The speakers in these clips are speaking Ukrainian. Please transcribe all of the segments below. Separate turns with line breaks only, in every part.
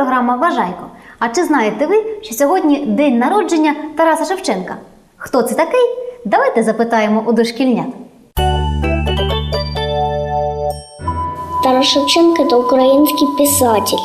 Привіт, друзі! Це програма Вважайко. А чи знаєте ви, що сьогодні день народження Тараса Шевченка? Хто це такий? Давайте запитаємо у дошкільнят.
Тарас Шевченко – это украинский писатель.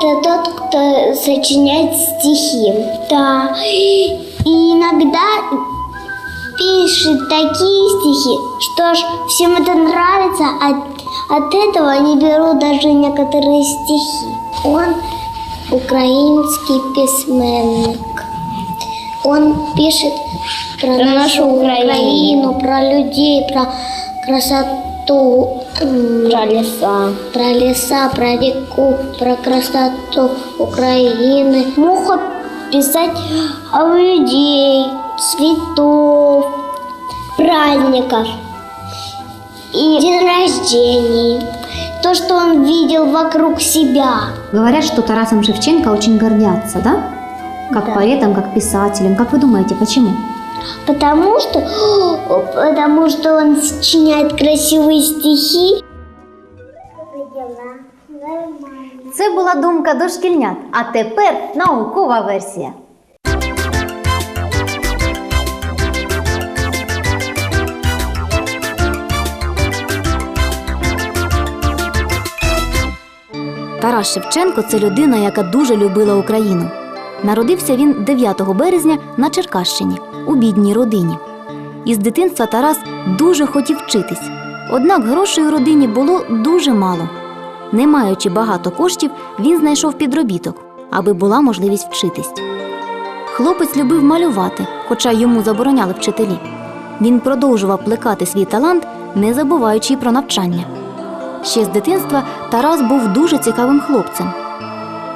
Это тот, кто сочиняет стихи. Да. И иногда пишет такие стихи, что ж всем это нравится, а от этого они берут даже некоторые стихи. Он украинский письменник. Он пишет про, нашу Украину, про людей, про красоту. Про леса. Про леса, про реку, про красоту Украины. Мог писать о людей, цветов, праздников и день рождений. То, что он видел вокруг себя.
Говорят, что Тарасом Шевченко очень гордятся, да? Как
Да.
поэтом, как писателем. Как вы думаете, почему?
Потому что, потому что он сочиняет красивые стихи.
Це була думка дошкільнят. А тепер наукова версія. Тарас Шевченко це людина, яка дуже любила Україну. Народився він 9 березня на Черкащині у бідній родині. Із дитинства Тарас дуже хотів вчитись. Однак грошей у родині було дуже мало. Не маючи багато коштів, він знайшов підробіток, аби була можливість вчитись. Хлопець любив малювати, хоча йому забороняли вчителі. Він продовжував плекати свій талант, не забуваючи про навчання. Ще з дитинства Тарас був дуже цікавим хлопцем.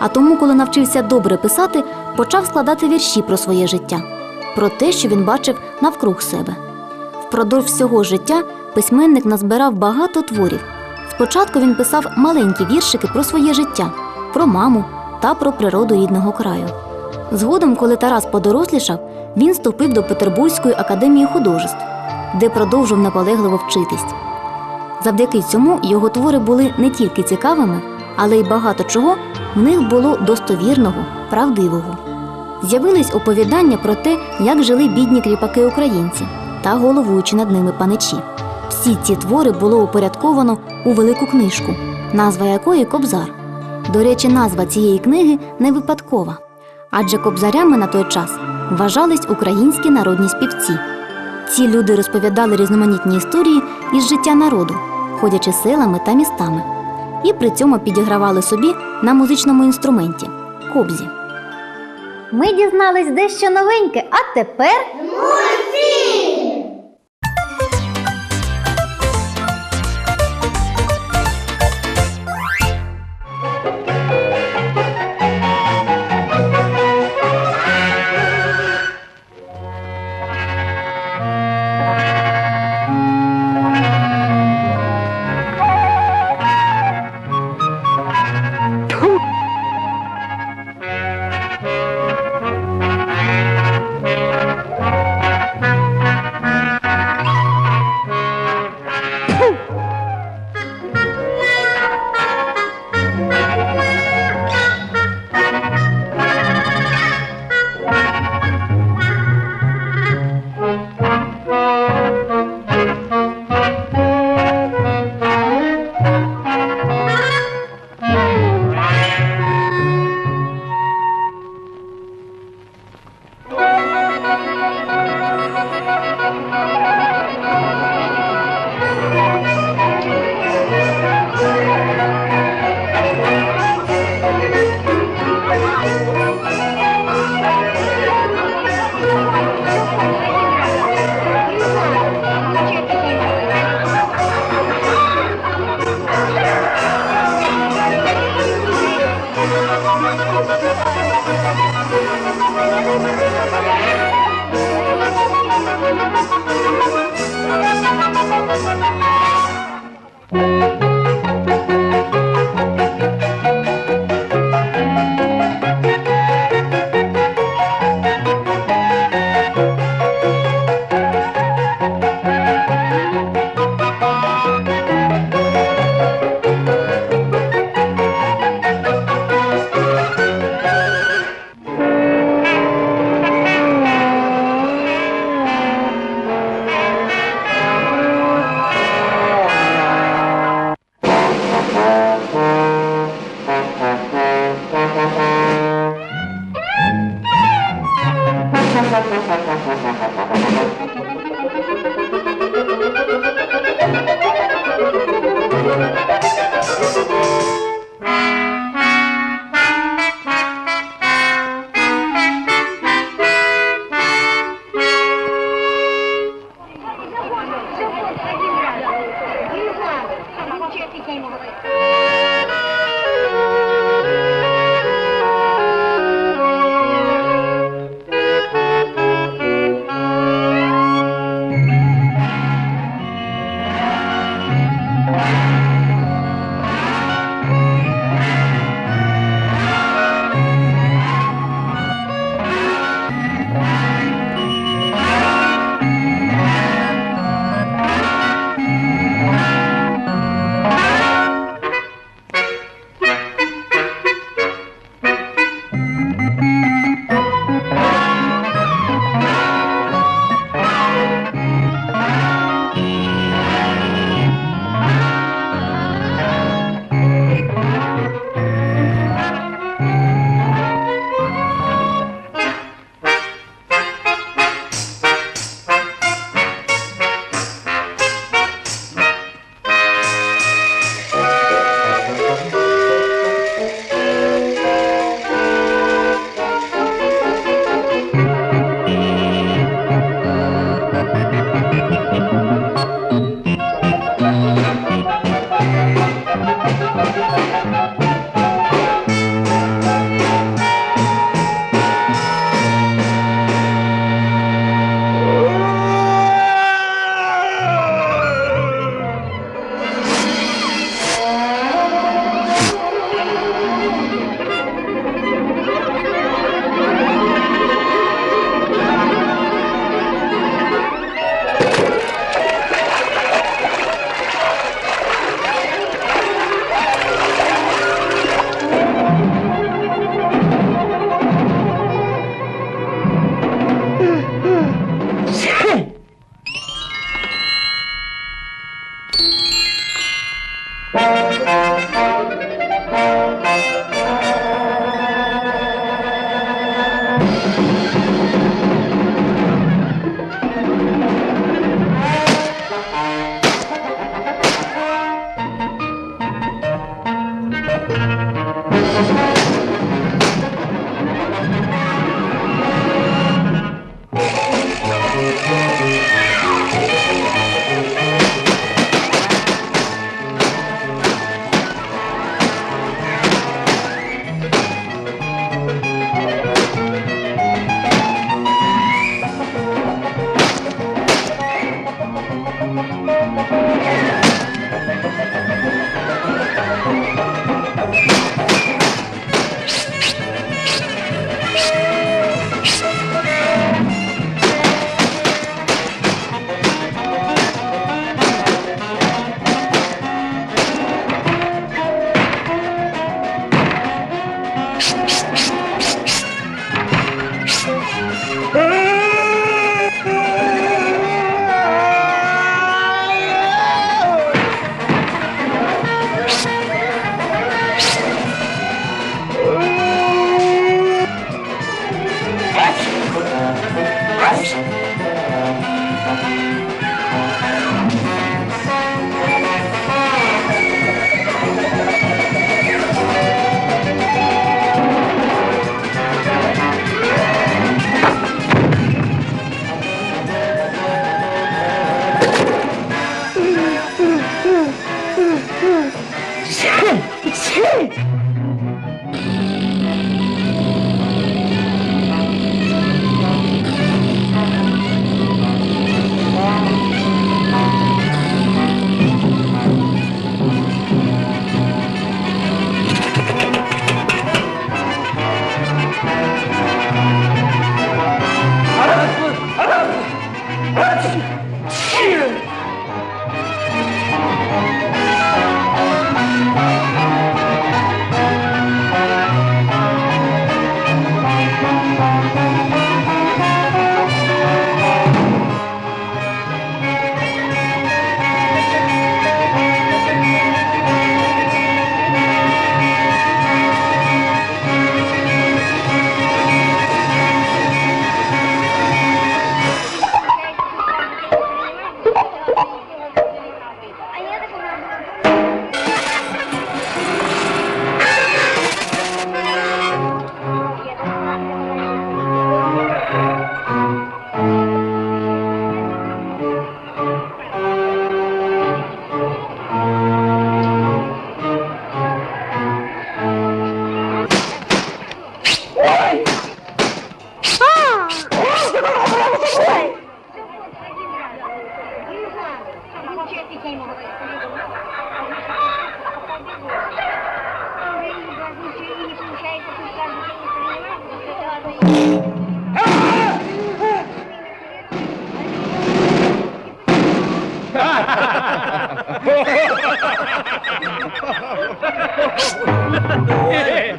А тому, коли навчився добре писати, почав складати вірші про своє життя, про те, що він бачив навкруг себе. Впродовж всього життя письменник назбирав багато творів. Спочатку він писав маленькі віршики про своє життя, про маму та про природу рідного краю. Згодом, коли Тарас подорослішав, він вступив до Петербурзької академії художеств, де продовжив наполегливо вчитись. Завдяки цьому його твори були не тільки цікавими, але й багато чого в них було достовірного, правдивого. З'явились оповідання про те, як жили бідні кріпаки українці та головуючи над ними паничі. Всі ці твори було упорядковано у велику книжку, назва якої Кобзар. До речі, назва цієї книги не випадкова, адже кобзарями на той час вважались українські народні співці. Ці люди розповідали різноманітні історії із життя народу, ходячи селами та містами, і при цьому підігравали собі на музичному інструменті кобзі. Ми дізнались дещо новеньке, а тепер Thank you.